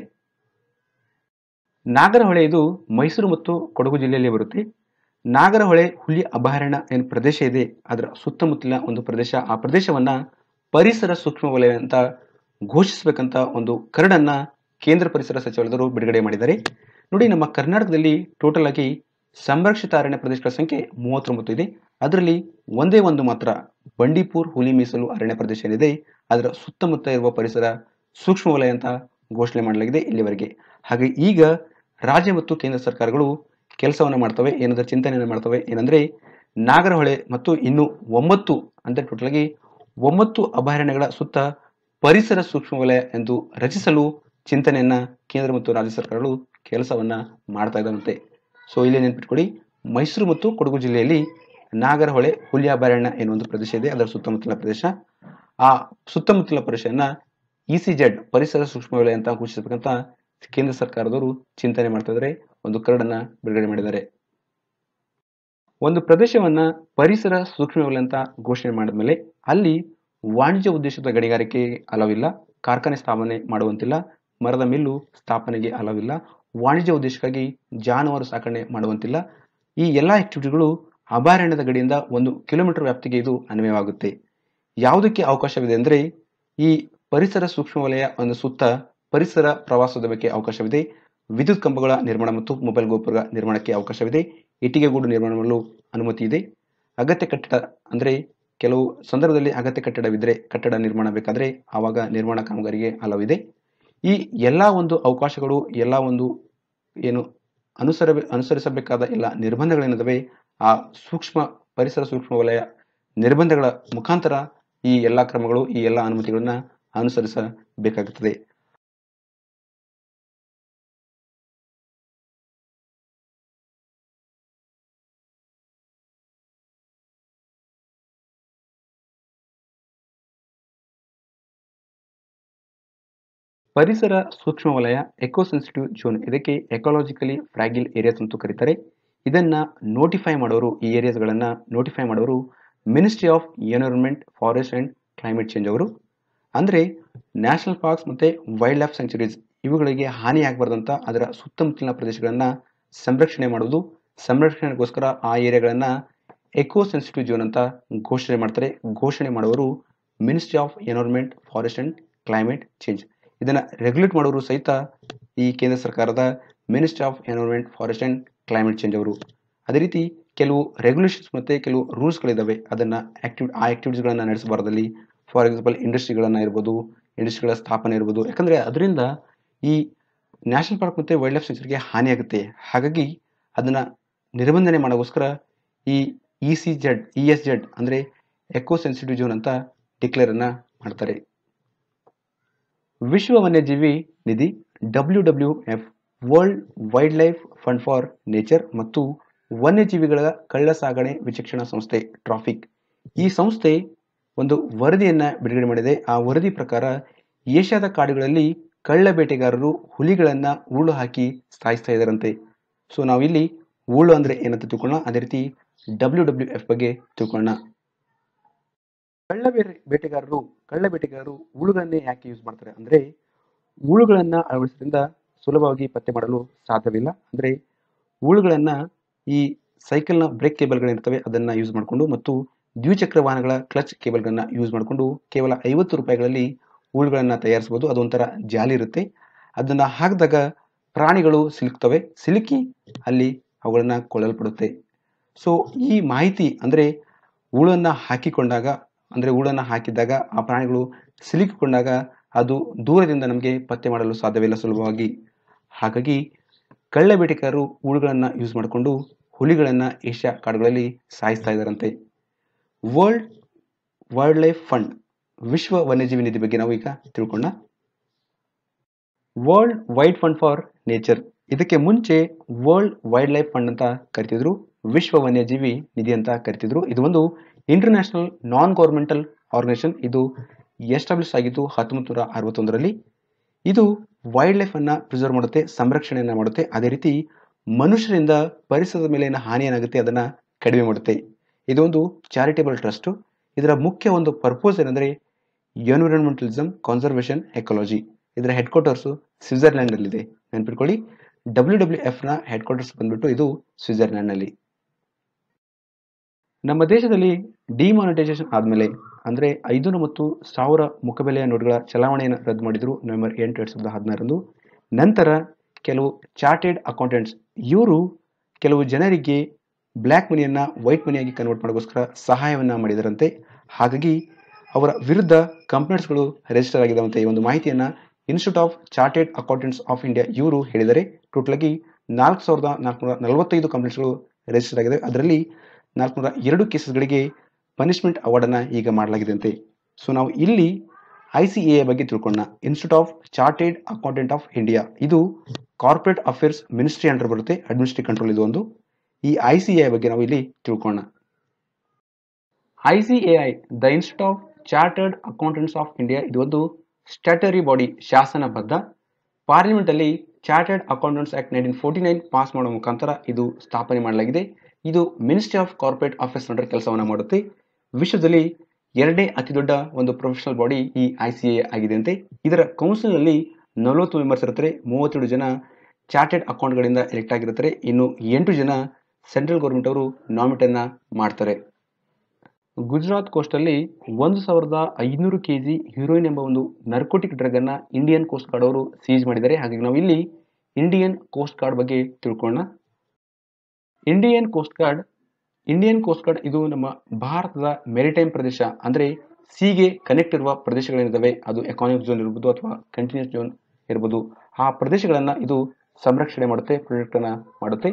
ನಾಗರಹೊಳೆ ಇದು ಮೈಸೂರು ಮತ್ತು ಕೊಡಗು ಜಿಲ್ಲೆಯಲ್ಲಿ ಬರುತ್ತೆ. ನಾಗರಹೊಳೆ ಹುಲಿ ಅಭಯಾರಣ್ಯ ಏನು ಪ್ರದೇಶ ಇದೆ, ಅದರ ಸುತ್ತಮುತ್ತಲಿನ ಒಂದು ಪ್ರದೇಶ, ಆ ಪ್ರದೇಶವನ್ನ ಪರಿಸರ ಸೂಕ್ಷ್ಮ ವಲಯ ಅಂತ ಘೋಷಿಸಬೇಕಂತ ಒಂದು ಕರಡನ್ನ ಕೇಂದ್ರ ಪರಿಸರ ಸಚಿವಾಲಯದವರು ಬಿಡುಗಡೆ ಮಾಡಿದ್ದಾರೆ. ನೋಡಿ, ನಮ್ಮ ಕರ್ನಾಟಕದಲ್ಲಿ ಟೋಟಲ್ ಆಗಿ ಸಂರಕ್ಷಿತ ಅರಣ್ಯ ಪ್ರದೇಶಗಳ ಸಂಖ್ಯೆ ಮೂವತ್ತೊಂಬತ್ತು ಇದೆ. ಅದರಲ್ಲಿ ಒಂದೇ ಒಂದು ಮಾತ್ರ ಬಂಡೀಪುರ್ ಹುಲಿ ಮೀಸಲು ಅರಣ್ಯ ಪ್ರದೇಶ ಏನಿದೆ, ಅದರ ಸುತ್ತಮುತ್ತ ಇರುವ ಪರಿಸರ ಸೂಕ್ಷ್ಮ ವಲಯ ಅಂತ ಘೋಷಣೆ ಮಾಡಲಾಗಿದೆ ಇಲ್ಲಿವರೆಗೆ. ಹಾಗೆ ಈಗ ರಾಜ್ಯ ಮತ್ತು ಕೇಂದ್ರ ಸರ್ಕಾರಗಳು ಕೆಲಸವನ್ನು ಮಾಡ್ತವೆ, ಏನಾದರೂ ಚಿಂತನೆಯನ್ನು ಮಾಡ್ತವೆ, ಏನಂದ್ರೆ ನಾಗರಹೊಳೆ ಮತ್ತು ಇನ್ನು ಒಂಬತ್ತು ಅಂತ ಟೋಟಲ್ ಆಗಿ ಒಂಬತ್ತು ಅಭಯಾರಣ್ಯಗಳ ಸುತ್ತ ಪರಿಸರ ಸೂಕ್ಷ್ಮ ವಲಯ ಎಂದು ರಚಿಸಲು ಚಿಂತನೆಯನ್ನ ಕೇಂದ್ರ ಮತ್ತು ರಾಜ್ಯ ಸರ್ಕಾರಗಳು ಕೆಲಸವನ್ನ ಮಾಡ್ತಾ ಇದ್ದಾವಂತೆ ಸೊ ಇಲ್ಲಿ ನೆನ್ಪಿಟ್ಕೊಳ್ಳಿ, ಮೈಸೂರು ಮತ್ತು ಕೊಡಗು ಜಿಲ್ಲೆಯಲ್ಲಿ ನಾಗರಹೊಳೆ ಹುಲಿ ಅಭಯಾರಣ್ಯ ಎನ್ನುವ ಪ್ರದೇಶ ಇದೆ. ಅದರ ಸುತ್ತಮುತ್ತಲ ಪ್ರದೇಶ. ಆ ಸುತ್ತಮುತ್ತಲ ಸಿ ಜೆಡ್ ಪರಿಸರ ಸೂಕ್ಷ್ಮ ವಲಯ ಅಂತ ಘೋಷಿಸಬೇಕಂತ ಕೇಂದ್ರ ಸರ್ಕಾರದವರು ಚಿಂತನೆ ಮಾಡ್ತಾ ಇದ್ದಾರೆ ಒಂದು ಕರಡನ್ನ ಬಿಡುಗಡೆ ಮಾಡಿದ್ದಾರೆ. ಒಂದು ಪ್ರದೇಶವನ್ನ ಪರಿಸರ ಸೂಕ್ಷ್ಮ ವಲಯ ಅಂತ ಘೋಷಣೆ ಮಾಡಿದ್ಮೇಲೆ ಅಲ್ಲಿ ವಾಣಿಜ್ಯ ಉದ್ದೇಶದ ಗಣಿಗಾರಿಕೆ ಅಲವಿಲ್ಲ, ಕಾರ್ಖಾನೆ ಸ್ಥಾಪನೆ ಮಾಡುವಂತಿಲ್ಲ, ಮರದ ಮಿಲ್ಲು ಸ್ಥಾಪನೆಗೆ ಅಲವಿಲ್ಲ, ವಾಣಿಜ್ಯ ಉದ್ದೇಶಕ್ಕಾಗಿ ಜಾನುವಾರು ಸಾಕಣೆ ಮಾಡುವಂತಿಲ್ಲ. ಈ ಎಲ್ಲ ಆಕ್ಟಿವಿಟಿಗಳು ಅಭಯಾರಣ್ಯದ ಗಡಿಯಿಂದ ಒಂದು ಕಿಲೋಮೀಟರ್ ವ್ಯಾಪ್ತಿಗೆ ಇದು ಅನ್ವಯವಾಗುತ್ತೆ. ಯಾವುದಕ್ಕೆ ಅವಕಾಶವಿದೆ ಅಂದರೆ ಈ ಪರಿಸರ ಸೂಕ್ಷ್ಮ ವಲಯ ಒಂದು ಸುತ್ತ ಪರಿಸರ ಪ್ರವಾಸೋದ್ಯಮಕ್ಕೆ ಅವಕಾಶವಿದೆ. ವಿದ್ಯುತ್ ಕಂಬಗಳ ನಿರ್ಮಾಣ ಮತ್ತು ಮೊಬೈಲ್ ಗೋಪುರ ನಿರ್ಮಾಣಕ್ಕೆ ಅವಕಾಶವಿದೆ. ಇಟ್ಟಿಗೆ ಗೂಡು ನಿರ್ಮಾಣ ಮಾಡಲು ಅನುಮತಿ ಇದೆ. ಅಗತ್ಯ ಕಟ್ಟಡ ಅಂದರೆ ಕೆಲವು ಸಂದರ್ಭದಲ್ಲಿ ಅಗತ್ಯ ಕಟ್ಟಡವಿದ್ದರೆ ಕಟ್ಟಡ ನಿರ್ಮಾಣ ಬೇಕಾದರೆ ಆವಾಗ ನಿರ್ಮಾಣ ಕಾಮಗಾರಿಗೆ ಹಲವಿದೆ ಈ ಎಲ್ಲ ಒಂದು ಅವಕಾಶಗಳು, ಎಲ್ಲ ಒಂದು ಏನು ಅನುಸರ ಅನುಸರಿಸಬೇಕಾದ ಎಲ್ಲ ನಿರ್ಬಂಧಗಳೇನಿದ್ದಾವೆ ಆ ಸೂಕ್ಷ್ಮ, ಪರಿಸರ ಸೂಕ್ಷ್ಮ ವಲಯ ನಿರ್ಬಂಧಗಳ ಮುಖಾಂತರ ಈ ಎಲ್ಲ ಕ್ರಮಗಳು, ಈ ಎಲ್ಲ ಅನುಮತಿಗಳನ್ನು ಅನುಸರಿಸಬೇಕಾಗುತ್ತದೆ. ಪರಿಸರ ಸೂಕ್ಷ್ಮ ವಲಯ ಎಕೋಸೆನ್ಸಿಟಿವ್ ಝೋನ್ ಇದಕ್ಕೆ ಎಕಾಲಜಿಕಲಿ ಫ್ರಾಗಿಲ್ ಏರಿಯಾಸ್ ಅಂತ ಕರೀತಾರೆ. ಇದನ್ನ ನೋಟಿಫೈ ಮಾಡೋರು, ಈ ಏರಿಯಾಸ್ಗಳನ್ನ ನೋಟಿಫೈ ಮಾಡೋರು ministry of environment forest and climate change ಅವರು. ಅಂದ್ರೆ ನ್ಯಾಷನಲ್ ಪಾರ್ಕ್ಸ್ ಮತ್ತೆ ವೈಲ್ಡ್ ಲೈಫ್ ಸೆಂಚುರೀಸ್ ಇವುಗಳಿಗೆ ಹಾನಿ ಆಗಬಾರ್ದಂತ ಅದರ ಸುತ್ತಮುತ್ತಲಿನ ಪ್ರದೇಶಗಳನ್ನ ಸಂರಕ್ಷಣೆ ಮಾಡುವುದು ಸಂರಕ್ಷಣೆಗೋಸ್ಕರ ಆ ಏರಿಯಾಗಳನ್ನ ಎಕೋ ಸೆನ್ಸಿಟಿವ್ ಝೋನ್ ಅಂತ ಘೋಷಣೆ ಮಾಡ್ತಾರೆ. ಘೋಷಣೆ ಮಾಡುವವರು ministry of environment forest and climate change ಇದನ್ನ ರೆಗ್ಯುಲೇಟ್ ಮಾಡೋರು ಸಹಿತ ಈ ಕೇಂದ್ರ ಸರ್ಕಾರದ ministry of environment forest and climate change ಅವರು. ಅದೇ ರೀತಿ ಕೆಲವು ರೆಗ್ಯುಲೇಷನ್ಸ್ ಮತ್ತೆ ಕೆಲವು ರೂಲ್ಸ್ಗಳಿದ್ದಾವೆ ಅದನ್ನ ಆಕ್ಟಿವ್ ಆ ಆಕ್ಟಿವಿಟೀಸ್ಗಳನ್ನ ನಡೆಸಬಾರದಲ್ಲಿ ಫಾರ್ ಎಕ್ಸಾಂಪಲ್ ಇಂಡಸ್ಟ್ರಿಗಳನ್ನ ಇರ್ಬೋದು ಇಂಡಸ್ಟ್ರಿಗಳ ಸ್ಥಾಪನೆ ಇರ್ಬೋದು. ಯಾಕಂದ್ರೆ ಅದರಿಂದ ಈ ನ್ಯಾಷನಲ್ ಪಾರ್ಕ್ ಮತ್ತೆ ವೈಲ್ಡ್ ಲೈಫ್ ಸೆಂಚುರಿಗೆ ಹಾನಿ ಆಗುತ್ತೆ. ಹಾಗಾಗಿ ಅದನ್ನ ನಿರ್ಬಂಧನೆ ಮಾಡೋಕ್ಕೋಸ್ಕರ ಈ E C Z E S Z ಅಂದ್ರೆ ಎಕೋ ಸೆನ್ಸಿಟಿವ್ ಝೋನ್ ಅಂತ ಡಿಕ್ಲೇರ್ ಅನ್ನ ಮಾಡ್ತಾರೆ. ವಿಶ್ವ ವನ್ಯಜೀವಿ ನಿಧಿ W W F, world wildlife fund for nature ಮತ್ತು ವನ್ಯಜೀವಿಗಳ ಕಳ್ಳ ಸಾಗಣೆ ವಿಚಕ್ಷಣಾ ಸಂಸ್ಥೆ ಟ್ರಾಫಿಕ್. ಈ ಸಂಸ್ಥೆ ಒಂದು ವರದಿಯನ್ನ ಬಿಡುಗಡೆ ಮಾಡಿದೆ. ಆ ವರದಿ ಪ್ರಕಾರ ಏಷ್ಯಾದ ಕಾಡುಗಳಲ್ಲಿ ಕಳ್ಳ ಬೇಟೆಗಾರರು ಹುಲಿಗಳನ್ನ ಹೂಳು ಹಾಕಿ ಸಾಯಿಸ್ತಾ ಇದ್ದಾರಂತೆ. ಸೊ ನಾವಿಲ್ಲಿ ಹೂಳು ಅಂದ್ರೆ ಏನಂತ ತಿಳ್ಕೊಳ್ಳೋಣ? ಅದೇ ರೀತಿ ಡಬ್ಲ್ಯೂ ಡಬ್ಲ್ಯೂ ಎಫ್ ಬಗ್ಗೆ ತಿಳ್ಕೊಳ್ಳೋಣ. ಕಳ್ಳ ಬೇಟೆ ಬೇಟೆಗಾರರು ಕಳ್ಳ ಬೇಟೆಗಾರರು ಉಳುಗಳನ್ನೇ ಯಾಕೆ ಯೂಸ್ ಮಾಡ್ತಾರೆ ಅಂದ್ರೆ ಹುಳುಗಳನ್ನ ಅಳವಡಿಸೋದ್ರಿಂದ ಸುಲಭವಾಗಿ ಪತ್ತೆ ಮಾಡಲು ಸಾಧ್ಯವಿಲ್ಲ. ಅಂದ್ರೆ ಹುಳುಗಳನ್ನ ಈ ಸೈಕಲ್ನ ಬ್ರೇಕ್ ಕೇಬಲ್ಗಳಿರ್ತವೆ ಅದನ್ನ ಯೂಸ್ ಮಾಡಿಕೊಂಡು ಮತ್ತು ದ್ವಿಚಕ್ರ ವಾಹನಗಳ ಕ್ಲಚ್ ಕೇಬಲ್ಗಳನ್ನ ಯೂಸ್ ಮಾಡಿಕೊಂಡು ಕೇವಲ ಐವತ್ತು ರೂಪಾಯಿಗಳಲ್ಲಿ ಹುಳುಗಳನ್ನ ತಯಾರಿಸಬಹುದು. ಅದೊಂಥರ ಜಾಲಿ ಇರುತ್ತೆ. ಅದನ್ನ ಹಾಕಿದಾಗ ಪ್ರಾಣಿಗಳು ಸಿಲುಕ್ತವೆ. ಸಿಲುಕಿ ಅಲ್ಲಿ ಅವುಗಳನ್ನ ಕೊಳ್ಳಲ್ಪಡುತ್ತೆ ಸೊ ಈ ಮಾಹಿತಿ ಅಂದ್ರೆ ಹುಳನ್ನ ಹಾಕಿಕೊಂಡಾಗ ಅಂದ್ರೆ ಉಳನ್ನ ಹಾಕಿದಾಗ ಆ ಪ್ರಾಣಿಗಳು ಸಿಲುಕಿಕೊಂಡಾಗ ಅದು ದೂರದಿಂದ ನಮಗೆ ಪತ್ತೆ ಮಾಡಲು ಸಾಧ್ಯವಿಲ್ಲ ಸುಲಭವಾಗಿ. ಹಾಗಾಗಿ ಕಳ್ಳ ಬೇಟೆಗಾರರು ಉಳುಗಳನ್ನ ಯೂಸ್ ಮಾಡಿಕೊಂಡು ಹುಲಿಗಳನ್ನ ಏಷ್ಯಾ ಕಾಡುಗಳಲ್ಲಿ ಸಾಯಿಸ್ತಾ ಇದ್ದಾರಂತೆ. ವರ್ಲ್ಡ್ ವೈಲ್ಡ್ ಲೈಫ್ ಫಂಡ್ ವಿಶ್ವ ವನ್ಯಜೀವಿ ನಿಧಿ ಬಗ್ಗೆ ನಾವು ಈಗ ತಿಳ್ಕೊಂಡ world wide fund for nature ಇದಕ್ಕೆ ಮುಂಚೆ ವರ್ಲ್ಡ್ ವೈಲ್ಡ್ ಲೈಫ್ ಫಂಡ್ ಅಂತ ಕರಿತಿದ್ರು, ವಿಶ್ವ ವನ್ಯಜೀವಿ ನಿಧಿ ಅಂತ ಕರಿತಿದ್ರು. ಇದು ಒಂದು ಇಂಟರ್ನ್ಯಾಷನಲ್ ನಾನ್ ಗೌರ್ಮೆಂಟಲ್ ಆರ್ಗನೈಸೇಷನ್ ಇದು ಎಸ್ಟಾಬ್ಲಿಷ್ ಆಗಿದ್ದು ಹತ್ತೊಂಬತ್ತು ನೂರ ಅರವತ್ತೊಂದರಲ್ಲಿ ಇದು ವೈಲ್ಡ್ ಲೈಫ್ ಅನ್ನ ಪ್ರಿಸರ್ವ್ ಮಾಡುತ್ತೆ, ಸಂರಕ್ಷಣೆಯನ್ನು ಮಾಡುತ್ತೆ. ಅದೇ ರೀತಿ ಮನುಷ್ಯರಿಂದ ಪರಿಸರದ ಮೇಲೆ ಏನು ಹಾನಿ ಏನಾಗುತ್ತೆ ಅದನ್ನ ಕಡಿಮೆ ಮಾಡುತ್ತೆ. ಇದೊಂದು ಚಾರಿಟೇಬಲ್ ಟ್ರಸ್ಟ್ ಇದರ ಮುಖ್ಯ ಒಂದು ಪರ್ಪೋಸ್ ಏನಂದ್ರೆ ಎನ್ವಿರಾನ್ಮೆಂಟಲಿಸಮ್ ಕನ್ಸರ್ವೇಷನ್ ಎಕಾಲಜಿ ಇದರ ಹೆಡ್ ಕ್ವಾರ್ಟರ್ಸ್ ಸ್ವಿಟ್ಜರ್ಲ್ಯಾಂಡ್ ನಲ್ಲಿದೆ. ನೆನ್ಪಿಟ್ಕೊಳ್ಳಿ. ಡಬ್ಲ್ಯೂ ಡಬ್ಲ್ಯೂ ನ ಹೆಡ್ ಕ್ವಾರ್ಟರ್ಸ್ ಬಂದ್ಬಿಟ್ಟು ಇದು ಸ್ವಿಟ್ಜರ್ಲ್ಯಾಂಡ್ನಲ್ಲಿ. ನಮ್ಮ ದೇಶದಲ್ಲಿ ಡಿಮಾನಿಟೈಸೇಷನ್ ಆದಮೇಲೆ, ಅಂದರೆ ಐದುನೂರು ಮತ್ತು ಸಾವಿರ ಮುಖಬೆಲೆಯ ನೋಟುಗಳ ಚಲಾವಣೆಯನ್ನು ರದ್ದು ಮಾಡಿದರು ನವೆಂಬರ್ ಎಂಟು ಎರಡು ಸಾವಿರದ ಹದಿನಾರರಂದು. ನಂತರ ಕೆಲವು ಚಾರ್ಟೆಡ್ ಅಕೌಂಟೆಂಟ್ಸ್, ಇವರು ಕೆಲವು ಜನರಿಗೆ ಬ್ಲ್ಯಾಕ್ ಮನಿಯನ್ನು, ವೈಟ್ ಮನಿಯಾಗಿ ಕನ್ವರ್ಟ್ ಮಾಡೋಕ್ಕೋಸ್ಕರ ಸಹಾಯವನ್ನು ಮಾಡಿದರಂತೆ. ಹಾಗಾಗಿ ಅವರ ವಿರುದ್ಧ ಕಂಪ್ಲೇಂಟ್ಸ್ಗಳು ರಿಜಿಸ್ಟರ್ ಆಗಿದ್ದಾವಂತೆ ಈ ಒಂದು ಮಾಹಿತಿಯನ್ನು institute of chartered accountants of India ಇವರು ಹೇಳಿದರೆ ಟೋಟಲಾಗಿ ನಾಲ್ಕು ಸಾವಿರದ ನಾಲ್ಕುನೂರ ನಲವತ್ತೈದು ಕಂಪ್ಲೇಂಟ್ಸ್ಗಳು ರಿಜಿಸ್ಟರ್ ಆಗಿದೆ ಅದರಲ್ಲಿ ನಾಲ್ಕುನೂರ ಎರಡು ಕೇಸಸ್ಗಳಿಗೆ ಪನಿಷ್ಮೆಂಟ್ ಅವಾರ್ಡನ್ನು ಈಗ ಮಾಡಲಾಗಿದೆ ಅಂತೆ ಸೊ ನಾವು ಇಲ್ಲಿ ಐ ಸಿ ಎ ಬಗ್ಗೆ ತಿಳ್ಕೊಳ್ಳೋಣ. Institute of chartered accountant of India ಇದು ಕಾರ್ಪೊರೇಟ್ ಅಫೇರ್ಸ್ ಮಿನಿಸ್ಟ್ರಿ ಅಂಡರ್ ಬರುತ್ತೆ. ಅಡ್ಮಿನಿಸ್ಟ್ರೇಟಿವ್ ಕಂಟ್ರೋಲ್ ಇದು ಒಂದು. ಈ ಐ ಸಿ ಎ ಬಗ್ಗೆ ನಾವು ಇಲ್ಲಿ ತಿಳ್ಕೊಳ್ಳೋಣ. I C A I the institute of chartered accountants of India ಇದು ಒಂದು ಸ್ಟ್ಯಾಟರಿ ಬಾಡಿ ಶಾಸನಬದ್ಧ. ಪಾರ್ಲಿಮೆಂಟ್ ಅಲ್ಲಿ chartered accountants act nineteen forty nine pass ಮಾಡುವ ಮುಖಾಂತರ ಇದು ಸ್ಥಾಪನೆ ಮಾಡಲಾಗಿದೆ. ಇದು ministry of corporate office under ಕೆಲಸವನ್ನು ಮಾಡುತ್ತೆ. ವಿಶ್ವದಲ್ಲಿ ಎರಡೇ ಅತಿ ದೊಡ್ಡ ಒಂದು ಪ್ರೊಫೆಷನಲ್ ಬಾಡಿ ಈ ಐ ಸಿ ಎ ಆಗಿದೆ ಅಂತೆ. ಇದರ ಕೌನ್ಸಿಲ್ನಲ್ಲಿ ನಲವತ್ತು ಮೆಂಬರ್ಸ್ ಇರ್ತಾರೆ. ಮೂವತ್ತೆರಡು ಜನ ಚಾರ್ಟೆಡ್ ಅಕೌಂಟ್ಗಳಿಂದ ಎಲೆಕ್ಟ್ ಆಗಿರುತ್ತಾರೆ ಇನ್ನು ಎಂಟು ಜನ ಸೆಂಟ್ರಲ್ ಗೌರ್ಮೆಂಟ್ ಅವರು ನಾಮಿನೇಟ್ ಅನ್ನ ಮಾಡ್ತಾರೆ. ಗುಜರಾತ್ ಕೋಸ್ಟಲ್ಲಿ ಒಂದು ಸಾವಿರದ ಐನೂರು ಕೆಜಿ ಹೀರೋಯಿನ್ ಎಂಬ ಒಂದು ನರ್ಕೋಟಿಕ್ ಡ್ರಗ್ ಅನ್ನ ಇಂಡಿಯನ್ ಕೋಸ್ಟ್ ಗಾರ್ಡ್ ಅವರು ಸೀಜ್ ಮಾಡಿದ್ದಾರೆ. ಹಾಗಾಗಿ ನಾವು ಇಲ್ಲಿ ಇಂಡಿಯನ್ ಕೋಸ್ಟ್ ಗಾರ್ಡ್ ಬಗ್ಗೆ ತಿಳ್ಕೊಳ್ಳೋಣ. Indian coast guard Indian coast guard ಇದು ನಮ್ಮ ಭಾರತದ ಮೆರಿಟೈಮ್ ಪ್ರದೇಶ. ಅಂದ್ರೆ ಸಿಗೆ ಕನೆಕ್ಟ್ ಇರುವ ಪ್ರದೇಶಗಳೇನಿದ್ದಾವೆ ಅದು ಎಕಾನಮಿಕ್ ಝೋನ್ ಇರ್ಬೋದು ಅಥವಾ ಕಂಟಿನ್ಯೂಸ್ ಝೋನ್ ಇರ್ಬೋದು. ಆ ಪ್ರದೇಶಗಳನ್ನ ಇದು ಸಂರಕ್ಷಣೆ ಮಾಡುತ್ತೆ ಪ್ರೊಟೆಕ್ಟ್ ಅನ್ನ ಮಾಡುತ್ತೆ.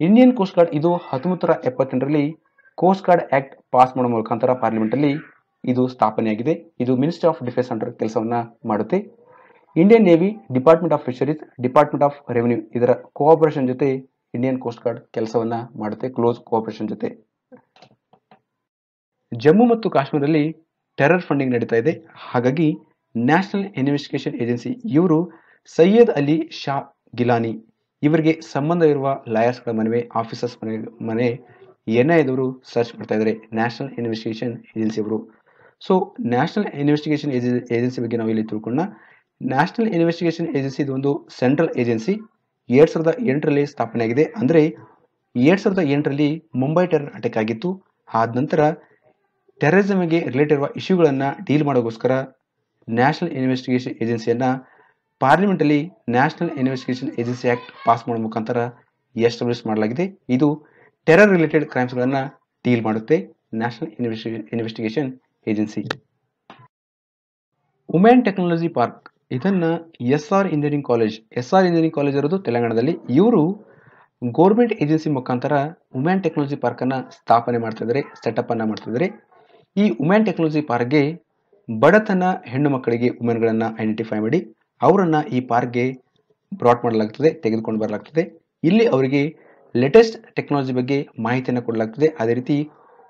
ಇಂಡಿಯನ್ ಕೋಸ್ಟ್ ಗಾರ್ಡ್ ಇದು ಹತ್ತೊಂಬತ್ತರ ಎಪ್ಪತ್ತೆಂಟರಲ್ಲಿ ಕೋಸ್ಟ್ ಗಾರ್ಡ್ ಆಕ್ಟ್ ಪಾಸ್ ಮಾಡುವ ಮುಖಾಂತರ ಪಾರ್ಲಿಮೆಂಟ್ ಅಲ್ಲಿ ಇದು ಸ್ಥಾಪನೆಯಾಗಿದೆ. ಇದು ಮಿನಿಸ್ಟರ್ ಆಫ್ ಡಿಫೆನ್ಸ್ ಅಂಡರ್ ಕೆಲಸವನ್ನ ಮಾಡುತ್ತೆ. Indian navy department of fisheries department of revenue ಇದರ ಕೋಆಪರೇಷನ್ ಜೊತೆ ಇಂಡಿಯನ್ ಕೋಸ್ಟ್ ಗಾರ್ಡ್ ಕೆಲಸವನ್ನ ಮಾಡುತ್ತೆ ಕ್ಲೋಸ್ ಕೋಆಪರೇಷನ್ ಜೊತೆ. ಜಮ್ಮು ಮತ್ತು ಕಾಶ್ಮೀರದಲ್ಲಿ ಟೆರರ್ ಫಂಡಿಂಗ್ ನಡೀತಾ ಇದೆ. ಹಾಗಾಗಿ ನ್ಯಾಷನಲ್ ಇನ್ವೆಸ್ಟಿಗೇಷನ್ ಏಜೆನ್ಸಿ ಇವರು ಸೈಯದ್ ಅಲಿ ಶಾ ಗಿಲಾನಿ ಇವರಿಗೆ ಸಂಬಂಧವಿರುವ ಲಾಯರ್ಸ್ಗಳ ಮನವಿ ಆಫೀಸರ್ಸ್ ಮನೆ ಮನೆ ಎನ್ ಐದವರು ಸರ್ಚ್ ಮಾಡ್ತಾ ಇದ್ದಾರೆ ನ್ಯಾಷನಲ್ ಇನ್ವೆಸ್ಟಿಗೇಷನ್ ಏಜೆನ್ಸಿ ಅವರು ಸೊ ನ್ಯಾಷನಲ್ ಇನ್ವೆಸ್ಟಿಗೇಷನ್ ಏಜೆನ್ಸಿ ಬಗ್ಗೆ ನಾವು ಇಲ್ಲಿ ತಿಳ್ಕೊಂಡ ನ್ಯಾಷನಲ್ ಇನ್ವೆಸ್ಟಿಗೇಷನ್ ಏಜೆನ್ಸಿ ಇದು ಒಂದು ಸೆಂಟ್ರಲ್ ಏಜೆನ್ಸಿ ಎರಡ್ ಸಾವಿರದ ಎಂಟರಲ್ಲಿ ಸ್ಥಾಪನೆಯಾಗಿದೆ. ಅಂದರೆ ಎರಡ್ ಸಾವಿರದ ಎಂಟರಲ್ಲಿ ಮುಂಬೈ ಟೆರರ್ ಅಟ್ಯಾಕ್ ಆಗಿತ್ತು. ಆದ ನಂತರ ಟೆರರಿಸಮ್ಗೆ ರಿಲೇಟೆಡ್ ಇರುವ ಇಶ್ಯೂಗಳನ್ನು ಡೀಲ್ ಮಾಡೋಕ್ಕೋಸ್ಕರ ನ್ಯಾಷನಲ್ ಇನ್ವೆಸ್ಟಿಗೇಷನ್ ಏಜೆನ್ಸಿಯನ್ನ ಪಾರ್ಲಿಮೆಂಟಲ್ಲಿ national investigation agency act pass ಮಾಡುವ ಮುಖಾಂತರ ಎಸ್ಟಾಬ್ಲಿಷ್ ಮಾಡಲಾಗಿದೆ. ಇದು ಟೆರರ್ ರಿಲೇಟೆಡ್ ಕ್ರೈಮ್ಸ್ಗಳನ್ನು ಡೀಲ್ ಮಾಡುತ್ತೆ national investigation agency women technology park ಇದನ್ನ S R engineering college, S R engineering college ಇರೋದು ತೆಲಂಗಾಣದಲ್ಲಿ. ಇವರು ಗೋರ್ಮೆಂಟ್ ಏಜೆನ್ಸಿ ಮುಖಾಂತರ ವುಮೆನ್ ಟೆಕ್ನಾಲಜಿ ಪಾರ್ಕ್ ಅನ್ನ ಸ್ಥಾಪನೆ ಮಾಡ್ತಾ ಸೆಟಪ್ಪನ್ನು ಸೆಟಪ್ ಅನ್ನ ಮಾಡ್ತಾ ಇದ್ದಾರೆ ಈ ವುಮೆನ್ ಟೆಕ್ನಾಲಜಿ ಪಾರ್ಕ್ಗೆ ಬಡತನ ಹೆಣ್ಣು ಮಕ್ಕಳಿಗೆ ವುಮೆನ್ಗಳನ್ನು ಐಡೆಂಟಿಫೈ ಮಾಡಿ, ಅವರನ್ನ ಈ ಪಾರ್ಕ್ಗೆ ಬ್ರಾಟ್ ಮಾಡಲಾಗ್ತದೆ, ತೆಗೆದುಕೊಂಡು ಬರಲಾಗ್ತದೆ. ಇಲ್ಲಿ ಅವರಿಗೆ ಲೇಟೆಸ್ಟ್ ಟೆಕ್ನಾಲಜಿ ಬಗ್ಗೆ ಮಾಹಿತಿಯನ್ನು ಕೊಡಲಾಗ್ತದೆ. ಅದೇ ರೀತಿ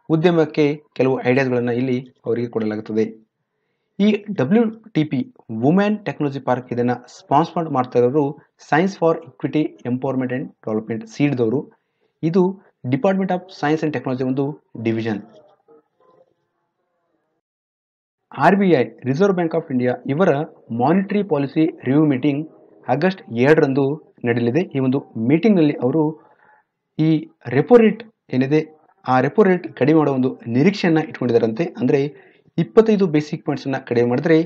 ಉದ್ಯಮಕ್ಕೆ ಕೆಲವು ಐಡಿಯಾಸ್ಗಳನ್ನು ಇಲ್ಲಿ ಅವರಿಗೆ ಕೊಡಲಾಗುತ್ತದೆ ಈ W T P women technology park ಇದನ್ನು ಸ್ಪಾನ್ಸರ್ ಮಾಡ್ತಾ ಇರೋರು science for equity empowerment and development ಸೀಡ್ದವರು ಇದು department of science and technology ಒಂದು division R B I reserve bank of India ಇವರ monetary policy review meeting August ಎರಡರಂದು ನಡೆಯಲಿದೆ ಈ ಒಂದು ಮೀಟಿಂಗ್ನಲ್ಲಿ ಅವರು ಈ ರೆಪೋ ರೇಟ್ ಏನಿದೆ, ಆ ರೆಪೋ ರೇಟ್ ಕಡಿಮೆ ಮಾಡೋ ಒಂದು ನಿರೀಕ್ಷೆಯನ್ನು ಇಟ್ಕೊಂಡಿದ್ದಾರಂತೆ. ಅಂದರೆ ಇಪ್ಪತ್ತೈದು ಬೇಸಿಕ್ ಪಾಯಿಂಟ್ಸನ್ನು ಕಡಿಮೆ ಮಾಡಿದ್ರೆ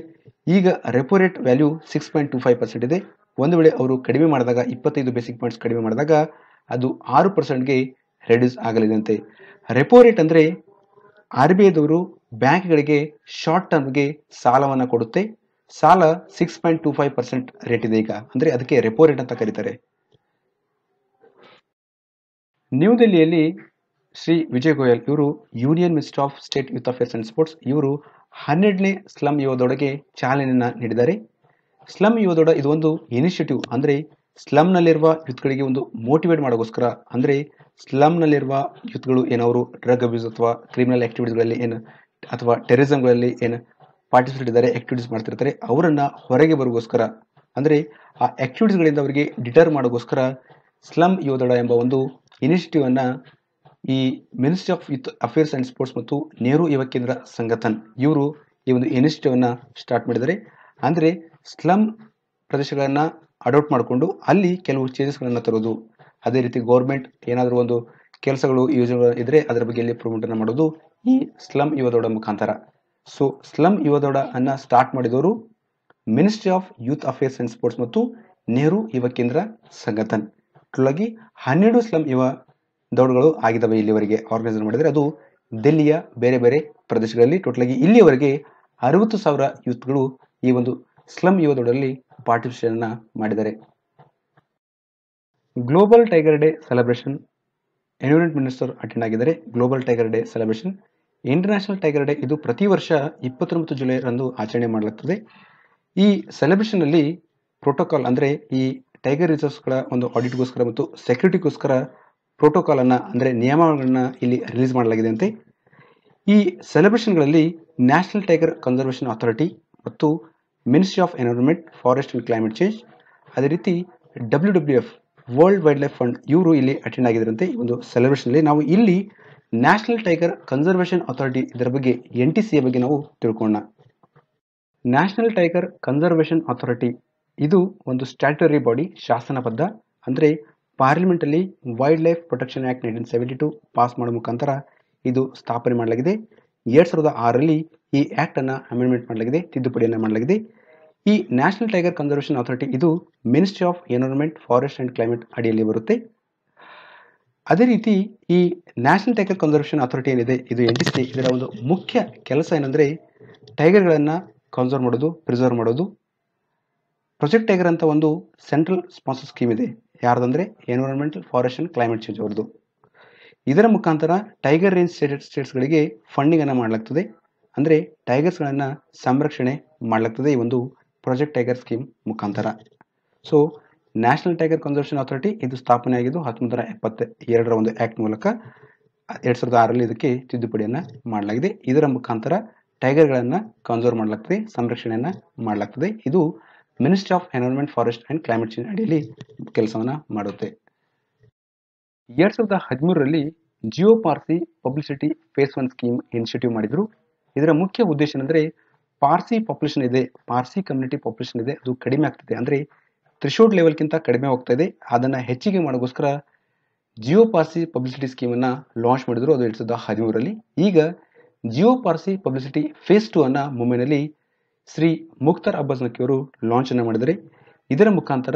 ಈಗ repo rate value six point two five percent ಇದೆ. ಒಂದು ವೇಳೆ ಅವರು ಕಡಿಮೆ ಮಾಡಿದಾಗ, ಇಪ್ಪತ್ತೈದು ಬೇಸಿಕ್ ಪಾಯಿಂಟ್ಸ್ ಕಡಿಮೆ ಮಾಡಿದಾಗ ಅದು ಆರು ಪರ್ಸೆಂಟ್ಗೆ ರೆಡ್ಯೂಸ್ ಆಗಲಿದೆ ರೆಪೋ ರೇಟ್ ಅಂದರೆ ಆರ್ ಬಿ ಐದವರು ಬ್ಯಾಂಕ್ಗಳಿಗೆ ಶಾರ್ಟ್ ಟರ್ಮ್ಗೆ ಸಾಲವನ್ನು ಕೊಡುತ್ತೆ. ಸಾಲ six point two five percent rate ಇದೆ ಈಗ. ಅಂದರೆ ಅದಕ್ಕೆ ರೆಪೋ ರೇಟ್ ಅಂತ ಕರೀತಾರೆ. ನ್ಯೂ ದೆಹಲಿಯಲ್ಲಿ ಶ್ರೀ ವಿಜಯ್ ಗೋಯಲ್ ಇವರು union minister of state youth affairs and sports. ಇವರು ಹನ್ನೆರಡನೇ ಸ್ಲಮ್ ಯುವದೊಡೆಗೆ ಚಾಲನೆಯನ್ನು ನೀಡಿದ್ದಾರೆ. ಸ್ಲಮ್ ಯುವದೊಡ ಇದು ಒಂದು ಇನಿಷಿಯೇಟಿವ್ ಅಂದರೆ ಸ್ಲಮ್ನಲ್ಲಿರುವ ಯೂತ್ಗಳಿಗೆ ಒಂದು ಮೋಟಿವೇಟ್ ಮಾಡೋಕ್ಕೋಸ್ಕರ ಅಂದರೆ ಸ್ಲಮ್ನಲ್ಲಿರುವ ಯೂತ್ಗಳು ಏನವರು ಡ್ರಗ್ ಅಬ್ಯೂಸ್ ಅಥವಾ ಕ್ರಿಮಿನಲ್ ಆಕ್ಟಿವಿಟೀಸ್ಗಳಲ್ಲಿ ಏನು, ಅಥವಾ ಟೆರರಿಸಮ್ಗಳಲ್ಲಿ ಏನು ಪಾರ್ಟಿಸಿಪೇಟ್ ಇದ್ದಾರೆ ಆಕ್ಟಿವಿಟೀಸ್ ಮಾಡ್ತಿರ್ತಾರೆ, ಅವರನ್ನು ಹೊರಗೆ ಬರೋಗೋಸ್ಕರ, ಅಂದರೆ ಆ ಆಕ್ಟಿವಿಟೀಸ್ಗಳಿಂದ ಅವರಿಗೆ ಡಿಟರ್ ಮಾಡೋಕ್ಕೋಸ್ಕರ ಸ್ಲಮ್ ಯುವದೊಡ ಎಂಬ ಒಂದು ಇನಿಷಿಯೇಟಿವ್ ಅನ್ನ ಈ Ministry of youth affairs and sports ಮತ್ತು ನೆಹರು ಯುವ ಕೇಂದ್ರ ಸಂಘಟನ್ ಇವರು ಈ ಒಂದು ಇನಿಷಿಯೇಟಿವ್ ಅನ್ನ ಸ್ಟಾರ್ಟ್ ಮಾಡಿದ್ದಾರೆ. ಅಂದರೆ ಸ್ಲಮ್ ಪ್ರದೇಶಗಳನ್ನು ಅಡಾಪ್ಟ್ ಮಾಡಿಕೊಂಡು ಅಲ್ಲಿ ಕೆಲವು ಚೇಂಜಸ್ಗಳನ್ನು ತರೋದು. ಅದೇ ರೀತಿ ಗೌರ್ಮೆಂಟ್ ಏನಾದರೂ ಒಂದು ಕೆಲಸಗಳು, ಯೋಜನೆಗಳು ಇದ್ದರೆ ಅದರ ಬಗ್ಗೆ ಇಲ್ಲಿ ಪ್ರಮೋಟ್ ಅನ್ನ ಮಾಡೋದು ಈ ಸ್ಲಮ್ ಯುವದೊಡ ಮುಖಾಂತರ. ಸೊ ಸ್ಲಮ್ ಯುವದೌಡ ಅನ್ನ ಸ್ಟಾರ್ಟ್ ಮಾಡಿದವರು ministry of youth affairs and sports ಮತ್ತು ನೆಹರು ಯುವ ಕೇಂದ್ರ ಸಂಘಟನ್ ಹನ್ನೆರಡು ಸ್ಲಮ್ ಯುವ ದೌಡ್ಗಳು ಆಗಿದ್ದಾವೆ ಇಲ್ಲಿವರೆಗೆ ಆರ್ಗನೈಸ್ ಮಾಡಿದರೆ ಅದು ದಿಲ್ಲಿಯ ಬೇರೆ ಬೇರೆ ಪ್ರದೇಶಗಳಲ್ಲಿ ಟೋಟಲಾಗಿ ಇಲ್ಲಿಯವರೆಗೆ ಅರವತ್ತು ಸಾವಿರ ಯೂತ್ಗಳು ಈ ಒಂದು ಸ್ಲಮ್ ಯುವ ದೌಡಲ್ಲಿ ಪಾರ್ಟಿಸಿಪೇಷನ್ ಮಾಡಿದ್ದಾರೆ. Global tiger day celebration environment minister attend ಆಗಿದ್ದಾರೆ. Global tiger day celebration international tiger day ಇದು ಪ್ರತಿ ವರ್ಷ ಇಪ್ಪತ್ತೊಂಬತ್ತು ಜುಲೈ ರಂದು ಆಚರಣೆ ಮಾಡಲಾಗ್ತದೆ. ಈ ಸೆಲೆಬ್ರೇಷನ್ ಅಲ್ಲಿ ಪ್ರೋಟೋಕಾಲ್ ಅಂದರೆ ಈ ಟೈಗರ್ ರಿಸರ್ವ್ಸ್ಗಳ ಒಂದು ಆಡಿಟ್ಗೋಸ್ಕರ ಮತ್ತು ಸೆಕ್ಯೂರಿಟಿಗೋಸ್ಕರ ಪ್ರೋಟೋಕಾಲ್ ಅನ್ನ ಅಂದ್ರೆ ನಿಯಮಗಳನ್ನ ಇಲ್ಲಿ ರಿಲೀಸ್ ಮಾಡಲಾಗಿದೆ ಅಂತೆ ಈ ಸೆಲೆಬ್ರೇಷನ್ಗಳಲ್ಲಿ ನ್ಯಾಷನಲ್ ಟೈಗರ್ ಕನ್ಸರ್ವೇಷನ್ ಅಥಾರಿಟಿ ಮತ್ತು ministry of environment forest and climate change ಅದೇ ರೀತಿ W W F world wildlife fund ಇವರು ಇಲ್ಲಿ ಅಟೆಂಡ್ ಆಗಿದ್ರಂತೆ ಈ ಒಂದು ಸೆಲೆಬ್ರೇಷನ್ ನಾವು ಇಲ್ಲಿ ನ್ಯಾಷನಲ್ ಟೈಗರ್ ಕನ್ಸರ್ವೇಷನ್ ಅಥಾರಿಟಿ ಇದರ ಬಗ್ಗೆ ಎನ್ ಟಿ ಸಿಯ ಬಗ್ಗೆ ನಾವು ತಿಳ್ಕೊಳ್ಳೋಣ. ನ್ಯಾಷನಲ್ ಟೈಗರ್ ಕನ್ಸರ್ವೇಷನ್ ಅಥಾರಿಟಿ ಇದು ಒಂದು ಸ್ಟ್ಯಾಟರಿ ಬಾಡಿ ಶಾಸನಬದ್ಧ, ಅಂದರೆ ಪಾರ್ಲಿಮೆಂಟ್ ಅಲ್ಲಿ wildlife protection act nineteen seventy two pass ಮಾಡೋ ಮುಖಾಂತರ ಇದು ಸ್ಥಾಪನೆ ಮಾಡಲಾಗಿದೆ. ಎರಡು ಸಾವಿರದ ಆರರಲ್ಲಿ ಈ ಆಕ್ಟ್ ಅನ್ನ ಅಮೆಂಡ್ಮೆಂಟ್ ಮಾಡಲಾಗಿದೆ, ತಿದ್ದುಪಡಿಯನ್ನು ಮಾಡಲಾಗಿದೆ. ಈ ನ್ಯಾಷನಲ್ ಟೈಗರ್ ಕನ್ಸರ್ವೇಷನ್ ಅಥಾರಿಟಿ ಇದು ministry of environment forest and climate ಅಡಿಯಲ್ಲಿ ಬರುತ್ತೆ. ಅದೇ ರೀತಿ ಈ ನ್ಯಾಷನಲ್ ಟೈಗರ್ ಕನ್ಸರ್ವೇಷನ್ ಅಥಾರಿಟಿ ಏನಿದೆ, ಇದು ಎನ್ ಟಿ ಸಿ ಇದರ ಒಂದು ಮುಖ್ಯ ಕೆಲಸ ಏನಂದರೆ ಟೈಗರ್ಗಳನ್ನು ಕನ್ಸರ್ವ್ ಮಾಡೋದು ಪ್ರಿಸರ್ವ್ ಮಾಡೋದು. ಪ್ರೊಜೆಕ್ಟ್ ಟೈಗರ್ ಅಂತ ಒಂದು ಸೆಂಟ್ರಲ್ ಸ್ಪಾನ್ಸರ್ ಸ್ಕೀಮ್ ಇದೆ. ಯಾರ್ದಂದ್ರೆ environmental forest and climate change ಅವ್ರದ್ದು ಇದರ ಮುಖಾಂತರ ಟೈಗರ್ ರೇಂಜ್ ಸ್ಟೇಟ್ ಸ್ಟೇಟ್ಸ್ಗಳಿಗೆ ಫಂಡಿಂಗ್ ಅನ್ನು ಮಾಡಲಾಗ್ತದೆ. ಅಂದರೆ ಟೈಗರ್ಸ್ಗಳನ್ನು ಸಂರಕ್ಷಣೆ ಮಾಡಲಾಗ್ತದೆ ಈ ಒಂದು ಪ್ರಾಜೆಕ್ಟ್ ಟೈಗರ್ ಸ್ಕೀಮ್ ಮುಖಾಂತರ. So national tiger conservation authority ಇದು ಸ್ಥಾಪನೆ ಆಗಿದ್ದು ಹತ್ತೊಂಬತ್ತು ನೂರ ಎಪ್ಪತ್ತ ಎರಡರ ಒಂದು ಆ್ಯಕ್ಟ್ ಮೂಲಕ ಎರಡು ಸಾವಿರದ ಆರರಲ್ಲಿ ಇದಕ್ಕೆ ತಿದ್ದುಪಡಿಯನ್ನು ಮಾಡಲಾಗಿದೆ. ಇದರ ಮುಖಾಂತರ ಟೈಗರ್ಗಳನ್ನು ಕನ್ಸರ್ವ್ ಮಾಡಲಾಗ್ತದೆ, ಸಂರಕ್ಷಣೆಯನ್ನು ಮಾಡಲಾಗ್ತದೆ. ಇದು ministry of environment forest and climate change ಅಡಿಯಲ್ಲಿ ಕೆಲಸವನ್ನು ಮಾಡುತ್ತೆ. ಎರಡ್ ಸಾವಿರದ ಹದಿಮೂರರಲ್ಲಿ Jiyo Parsi publicity phase one scheme initiative ಮಾಡಿದ್ರು. ಇದರ ಮುಖ್ಯ ಉದ್ದೇಶ ಏನಂದ್ರೆ ಪಾರ್ಸಿ ಪಾಪ್ಯುಲೇಷನ್ ಇದೆ, ಪಾರ್ಸಿ ಕಮ್ಯುನಿಟಿ ಪಾಪ್ಯುಲೇಷನ್ ಇದೆ, ಅದು ಕಡಿಮೆ ಆಗ್ತಿದೆ. ಅಂದ್ರೆ ತ್ರಿಶೋಲ್ಡ್ ಲೆವೆಲ್ಗಿಂತ ಕಡಿಮೆ ಹೋಗ್ತಾ ಇದೆ. ಅದನ್ನ ಹೆಚ್ಚಿಗೆ ಮಾಡೋಕ್ಕೋಸ್ಕರ ಜಿಯೋ ಪಾರ್ಸಿ ಪಬ್ಲಿಸಿಟಿ ಸ್ಕೀಮ್ ಅನ್ನ ಲಾಂಚ್ ಮಾಡಿದ್ರು ಅದು ಎರಡ್ ಸಾವಿರದ ಹದಿಮೂರರಲ್ಲಿ. ಈಗ Jiyo Parsi publicity phase two ಅನ್ನ ಮುಂಬೈನಲ್ಲಿ ಶ್ರೀ ಮುಕ್ತಾರ್ ಅಬ್ಬಾಸ್ ನಕ್ಕಿ ಅವರು ಲಾಂಚ್ ಅನ್ನ ಮಾಡಿದರೆ ಇದರ ಮುಖಾಂತರ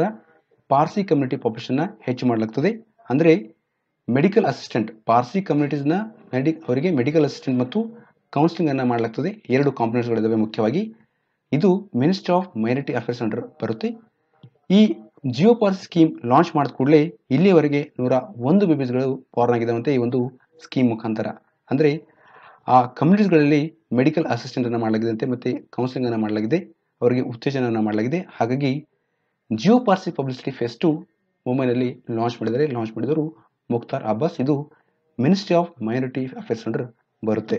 ಪಾರ್ಸಿ ಕಮ್ಯುನಿಟಿ ಪಾಪ್ಯುಲೇಷನ್ ಹೆಚ್ಚು ಮಾಡಲಾಗ್ತದೆ. ಅಂದ್ರೆ ಮೆಡಿಕಲ್ ಅಸಿಸ್ಟೆಂಟ್ ಪಾರ್ಸಿ ಕಮ್ಯುನಿಟೀಸ್ನ ಮೆಡಿ ಅವರಿಗೆ ಮೆಡಿಕಲ್ ಅಸಿಸ್ಟೆಂಟ್ ಮತ್ತು ಕೌನ್ಸಿಲಿಂಗ್ ಅನ್ನ ಮಾಡಲಾಗ್ತದೆ. ಎರಡು ಕಾಂಪೊನೆಂಟ್ಸ್ಗಳಿದ್ದಾವೆ ಮುಖ್ಯವಾಗಿ. ಇದು ministry of minority affairs under ಬರುತ್ತೆ. ಈ ಜಿಯೋ ಪಾರ್ಸಿ ಸ್ಕೀಮ್ ಲಾಂಚ್ ಮಾಡಿದ ಕೂಡಲೇ ಇಲ್ಲಿಯವರೆಗೆ ನೂರ ಒಂದು ಬೇಬೀಸ್ಗಳು ಬಾರ್ನ್ ಆಗಿದ್ದಾವಂತೆ ಈ ಒಂದು ಸ್ಕೀಮ್ ಮುಖಾಂತರ. ಅಂದರೆ ಆ ಕಮ್ಯುನಿಟೀಸ್ಗಳಲ್ಲಿ ಮೆಡಿಕಲ್ ಅಸಿಸ್ಟೆಂಟನ್ನು ಮಾಡಲಾಗಿದೆ ಮತ್ತೆ ಕೌನ್ಸಿಲಿಂಗ್ ಅನ್ನು ಮಾಡಲಾಗಿದೆ. ಅವರಿಗೆ ಉತ್ತೇಜನವನ್ನು ಮಾಡಲಾಗಿದೆ. ಹಾಗಾಗಿ Jiyo Parsi publicity phase two ಮುಂಬೈನಲ್ಲಿ ಲಾಂಚ್ ಮಾಡಿದರೆ ಲಾಂಚ್ ಮಾಡಿದವರು ಮುಖ್ತಾರ್ ಅಬ್ಬಾಸ್. ಇದು ministry of minority affairs under ಬರುತ್ತೆ.